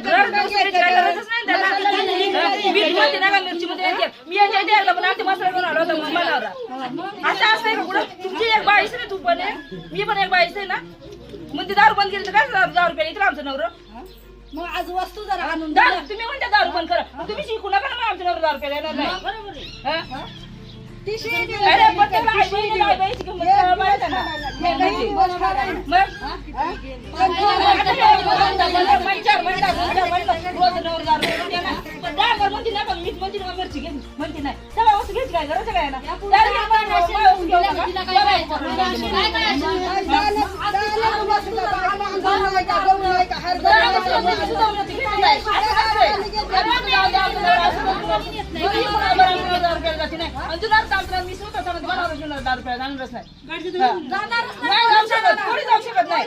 घर दुसरीची काय गरजच नाही त्यांना. हा, मीठमध्ये नका मिरची मध्ये येते. मी यांच्या इथे पण आमचे मसाला घेऊन आलो होता मुंबईला असं असतंय का कुठं तुमची एक बाईस आहे ना तू पण आहे मी पण एक बाईस आहे ना मग ती दारू बंद केली तर काय दारू प्यायला इथं आमचं नवरं मग आज वस्तू जरा आणून दारू तुम्ही म्हणता दारू बंद करा मग तुम्ही शिकू नका ना मग आमच्या नवरं दारू प्यायला येणार नाही हा? ती शिळी दिली. अरे पण त्याला आई बहिणीला आई बहिणीची किंमत कळायला पाहिजे ना. आहे. मग काय गरज काय ना? हरभरा जुनार चालतात, मी स्वतः चालत बनावलं जुनार दारू प्यायला जाणारच नाही. जाऊ शकत, कोणी जाऊ शकत नाही.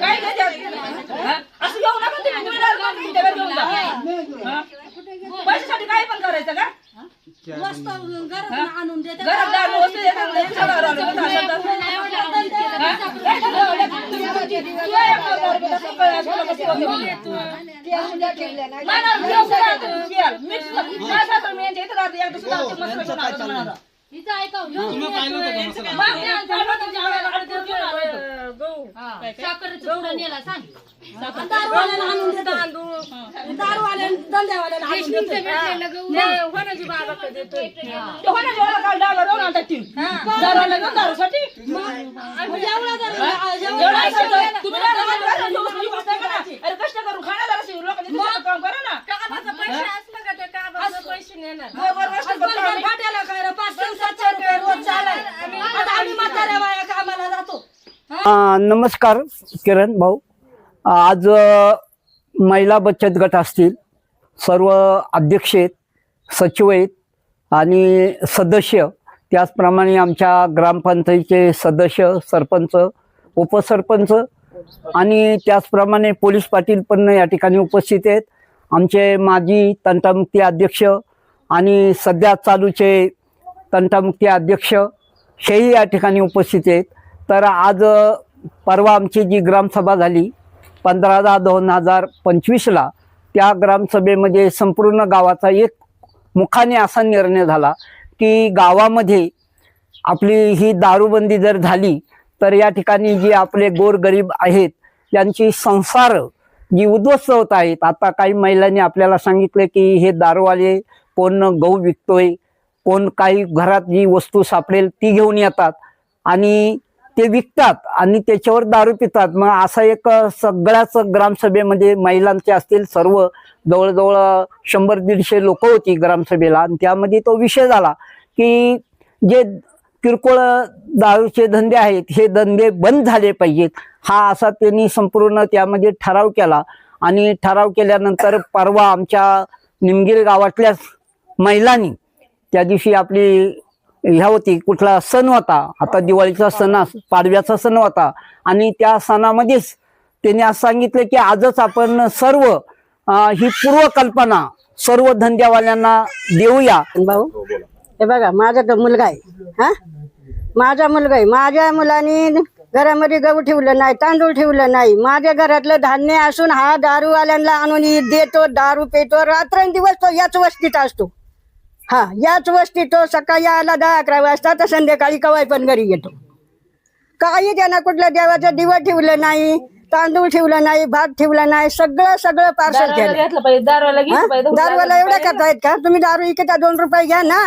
काय? असं घेऊ नका तुम्ही? पैशासाठी काय पण करायचं का आणून देते. घरात दारू होतं इथं राहते, का आलोच, घेऊन आलो इथं. दारूवाल्याला आणून देतो. दारूवाल्याला, धंद्यावाल्याला आणून देतो. ते काल डागर घेऊन आणतात ती. दारूवाला घेऊन दारूसाठी? मग एवढं जर- एवढं असायचं, तुम्ही दारू घेऊन दारू घेऊन तुम्ही बसताय का नाही? अरे कष्ट करून खाणार जरा शिव, लोकांनी काम करा ना. बरोबर कष्ट करतो पण आम्ही. फाट्याला काय रे, पाचशे सातशे रुपये रोज चालाय. आता आम्ही म्हाताऱ्या बाया नमस्कार किरण भाऊ. आज महिला बचत गट असतील. सर्व अध्यक्ष आहेत सचिव आहेत आणि सदस्य. त्याचप्रमाणे आमच्या ग्रामपंचायतीचे सदस्य सरपंच उपसरपंच आणि त्याचप्रमाणे पोलीस पाटील पण या ठिकाणी उपस्थित आहेत. आमचे माजी तंटामुक्ती अध्यक्ष आणि सध्या चालूचे तंटामुक्ती अध्यक्ष हेही या ठिकाणी उपस्थित आहेत. तर आज परवा आमची जी ग्रामसभा झाली पंधरा दहा दोन हजार पंचवीसला त्या ग्रामसभेमध्ये संपूर्ण गावाचा एक मुखाने असा निर्णय झाला की गावामध्ये आपली ही दारूबंदी जर झाली तर या ठिकाणी जी आपले गोरगरीब आहेत यांची संसार जी उद्ध्वस्त होत आहेत आता काही महिलांनी आपल्याला सांगितलं की हे दारूवाले कोण गहू विकतोय कोण काही घरात जी वस्तू सापडेल ती घेऊन येतात. आणि ते विकतात आणि त्याच्यावर दारू पितात. मग असा एक सगळ्याच ग्रामसभेमध्ये महिलांचे असतील सर्व जवळजवळ शंभर दीडशे लोक होती ग्रामसभेला. आणि त्यामध्ये तो विषय झाला की जे किरकोळ दारूचे धंदे आहेत हे धंदे बंद झाले पाहिजेत. हा असा त्यांनी संपूर्ण त्यामध्ये ठराव केला. आणि ठराव केल्यानंतर परवा आमच्या निमगिरी गावातल्याच महिलांनी त्या दिवशी आपली ह्या होती कुठला सण होता. आता दिवाळीचा सण पाडव्याचा सण होता. आणि त्या सणामध्येच त्यांनी असं सांगितलं की आजच आपण सर्व ही ही पूर्वकल्पना सर्व धंद्यावाल्यांना देऊया. भाऊ हे बघा माझा मुलगा आहे. हा? माझा मुलगा आहे. माझ्या मुलाने घरामध्ये गहू ठेवलं नाही तांदूळ ठेवलं नाही. माझ्या घरातलं धान्य असून हा दारूवाल्यांना आणून देतो दारू पेतो रात्रंदिवस तो याच वस्तीत असतो. हा याच वस्तीत तो सकाळी आला दहा अकरा वाजता तर संध्याकाळी कवाय पण घरी येतो. काही त्यांना कुठलं देवाचं दिवं ठेवलं नाही तांदूळ ठेवलं नाही भात ठेवलं नाही सगळं सगळं पार्सल दारूवाला एवढं करतायत का? तुम्ही दारू इकडे दोन रुपये घ्या ना.